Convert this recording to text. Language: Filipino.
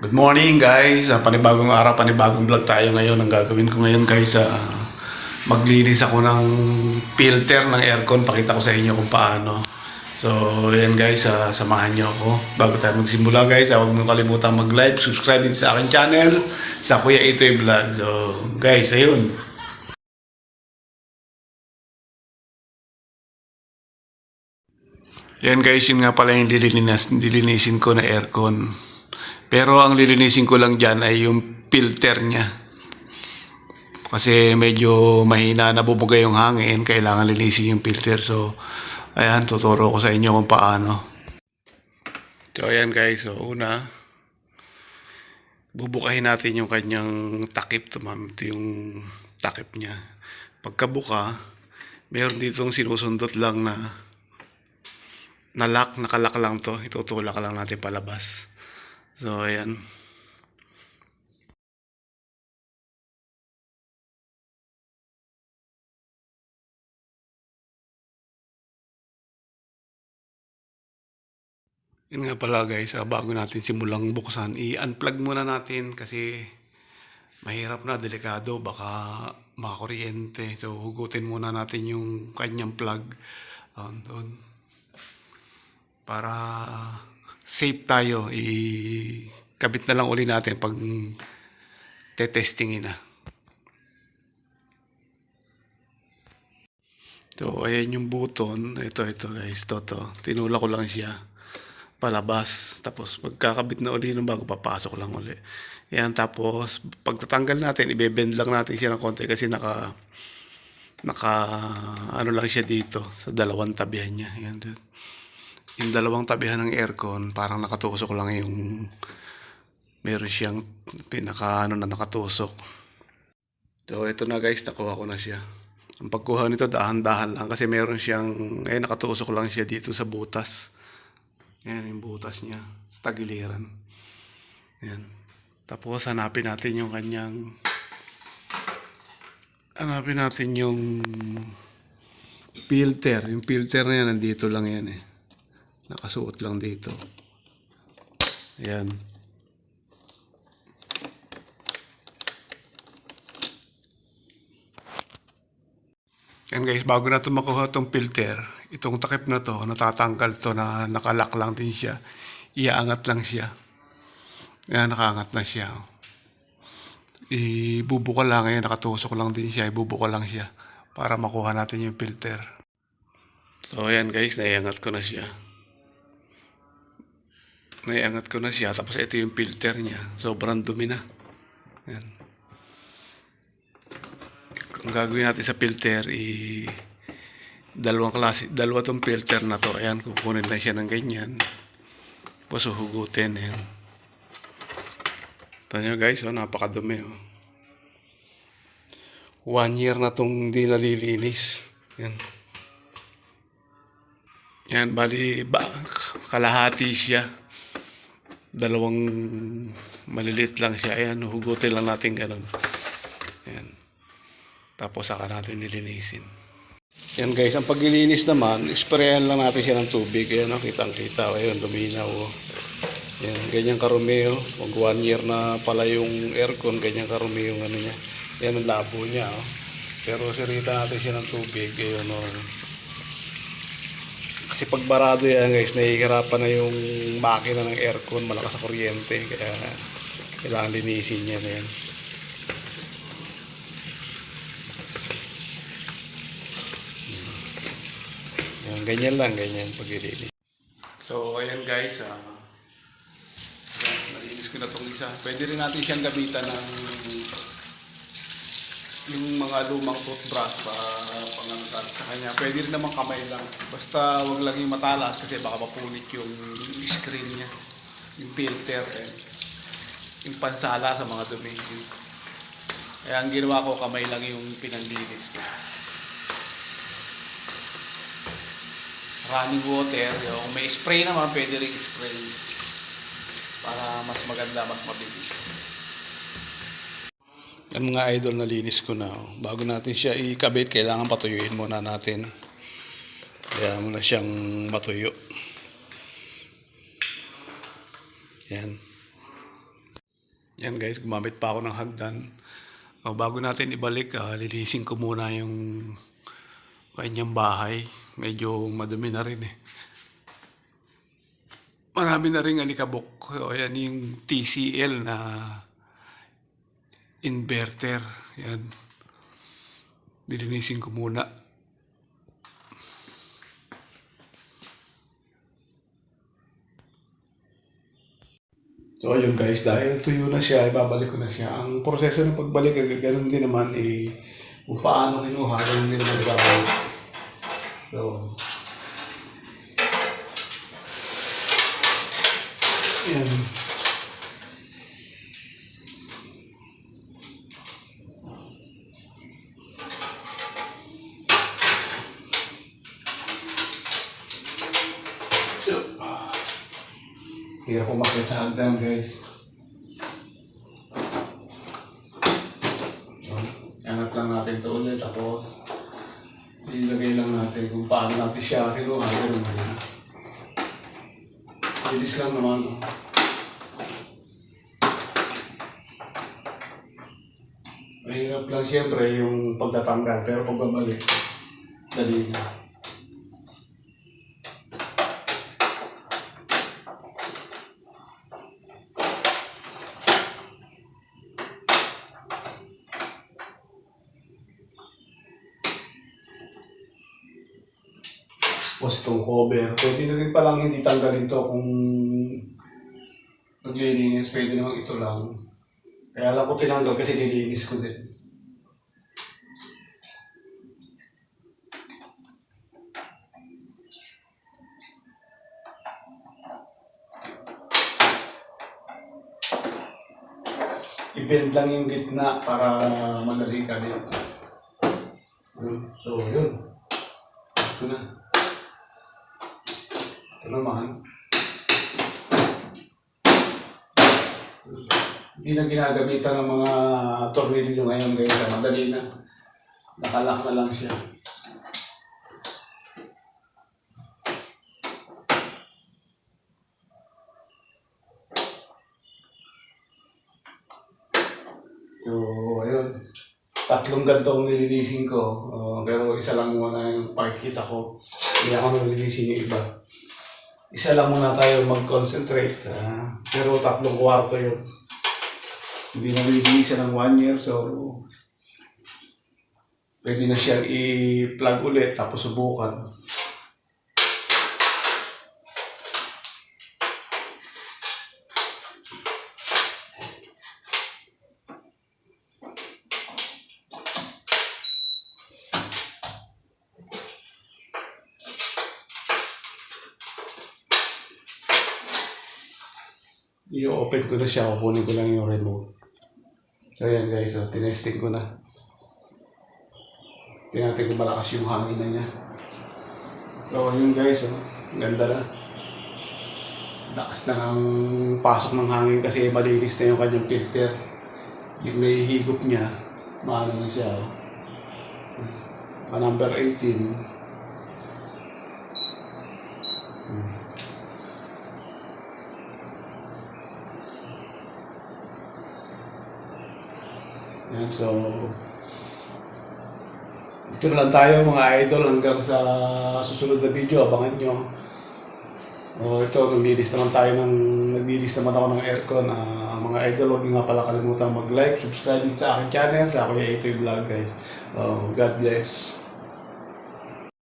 Good morning guys, Ah, panibagong araw, panibagong vlog tayo ngayon. Ang gagawin ko ngayon guys, ah, maglinis ako ng filter ng aircon. Pakita ko sa inyo kung paano. So, ayan guys, ah, samahan nyo ako. Bago tayo magsimula guys, ah, huwag mo kalimutan mag-like, subscribe din sa akin channel, sa Kuya Itoy Vlog. So, guys, ayun. Yan guys, yun nga pala yung lilinis, lilinisin ko na aircon. Pero ang lilinisin ko lang dyan ay yung filter niya. Kasi medyo mahina na bumuga yung hangin, kailangan linisin yung filter. So, ayan, tuturo ko sa inyo kung paano. So, ayan guys, so una, bubukahin natin yung kanyang takip to ma'am. Ito yung takip niya. Pagkabuka, meron ditong sinusundot lang na na lock, nakalak lang to. Itutulak lang natin palabas. So, ayan. Yun nga pala guys, ah, bago natin simulang buksan, i-unplug muna natin kasi mahirap na, delikado, baka makakuryente. So, hugutin muna natin yung kanyang plug. Um, para safe tayo i-kabit na lang uli natin pag te-testingin na. So, ayan yung button. Ito, ito guys. Ito, to. Tinula ko lang siya. Palabas. Tapos, pagkakabit na uli nung bago, papasok lang uli. Ayan, tapos, pagtatanggal natin, ibebend lang natin siya ng konti kasi naka, naka, ano lang siya dito, sa dalawang tabihan niya. Ayan, doon yung dalawang tabihan ng aircon, parang nakatusok lang yung meron siyang pinaka ano na nakatusok. So ito na guys, nakuha ko na siya. Ang pagkuha nito dahan-dahan lang kasi meron siyang eh nakatusok lang siya dito sa butas. Yan yung butas niya sa tagiliran. Yan. Tapos hanapin natin yung kanyang hanapin natin yung filter. Yung filter na yan nandito lang yan eh. Nakasuot lang dito. Ayan. Yan guys, bago na ito makuha itong filter, itong takip na to, natatanggal to na nakalak lang din siya. Iaangat lang siya. Yan, nakaangat na siya. Ibubuka lang ngayon, nakatusok lang din siya, ibubuka lang siya para makuha natin yung filter. So ayan guys, naiangat ko na siya. Naiangat ko na siya. Tapos ito yung filter niya. Sobrang dumi na. Yan. Ang gagawin natin sa filter, i dalawang klase, dalawa tong filter na to. Ayan, kukunin lang siya ng ganyan. Tapos huhugutin. Ayan. Ito nyo guys, oh, napakadumi. Oh. One year na tong di nalilinis. Yan. Yan, bali, ba, kalahati siya dalawang malilit lang siya. Ayan, hugutin lang natin ganun. Ayan. Tapos saka natin nilinisin. Yan guys, ang paglilinis naman, sprayan lang natin siya ng tubig. Ayan, oh, kitang-kita. Ayan, duminaw. Oh. Yan, ganyan karumi. Oh. Pag one year na pala yung aircon, ganyan karumi yung ano niya. Yan ang labo niya. Oh. Pero sirita natin siya ng tubig. Ayan, oh. Kasi pag barado yan guys, nahihirapan na yung makina ng aircon, malakas sa kuryente. Kaya kailangan linisin yan. Yan. Yan, ganyan lang, ganyan pag ilinis. So, ayan guys. ah yan, nalinis ko na itong isa. Pwede rin natin siyang gamitan ng yung mga lumang toothbrush pa pangantar sa kanya. Pwede rin naman kamay lang. Basta wag lang yung matalas kasi baka mapunit yung screen niya. Yung filter. Eh. Yung pansala sa mga dumi. Kaya ang ginawa ko, kamay lang yung pinanlinis ko. Running water. Yung may spray naman, pwede rin spray. Para mas maganda, mas mabilis. Yan mga idol na linis ko na. oh. Bago natin siya ikabit, kailangan patuyuin muna natin. Kaya muna siyang matuyo. Yan. Yan guys, gumamit pa ako ng hagdan. O, bago natin ibalik, ah, lilisin ko muna yung kanyang bahay. Medyo madumi na rin eh. Marami na rin alikabok. O, yan yung TCL na inverter. Yan. Dilinisin ko muna. So ayun guys, dahil tuyo na siya, ibabalik ko na siya. Ang proseso ng pagbalik, ay ganun din naman, eh, kung paano kinuha, ganun din naman ibabalik. So, yan. Hagdan guys. So, angat lang natin ito ulit tapos ilagay lang natin kung paano natin siya kinuha. Ganun na yun. Bilis lang naman. oh. Mahirap lang siyempre yung pagtatanggal pero pagbabalik, dali na. Tapos itong cover. Pwede na rin palang hindi tanggalin to kung naglilinis. Pwede naman ito lang. Kaya lang ko tinanggal kasi nilinis ko din. I-bend lang yung gitna para madali ka din. So, yun. Ito na. Ito naman. Hindi na ginagamitan ng mga tornilyo ngayon guys. Madali na. Nakalak na lang siya. So, ayun. Tatlong ganito ang nililisin ko. Uh, pero isa lang muna yung pakikita ko. Hindi ako nililisin yung iba. Isa lang muna tayo mag-concentrate. ah. pero tatlong kwarto yun. Hindi na nililisin ng one year. So, pwede na siyang i-plug ulit tapos subukan. I-open ko na siya, kukunin ko lang yung remote. So ayan guys, so, tinesting ko na. Tingnan kung malakas yung hangin na niya. So yun guys, oh, ganda na. Lakas na ng pasok ng hangin kasi malinis na yung kanyang filter. Yung may higop niya, maano na siya. Oh. Ah, number 18. Yan, so, ito na lang tayo mga idol hanggang sa susunod na video, abangan nyo. O ito, naglilis naman tayo ng, naglilis naman ako ng aircon. Ah, mga idol, huwag nyo nga pala kalimutan mag-like, subscribe sa aking channel, sa Kuya Itoy Vlog guys. Oh, God bless.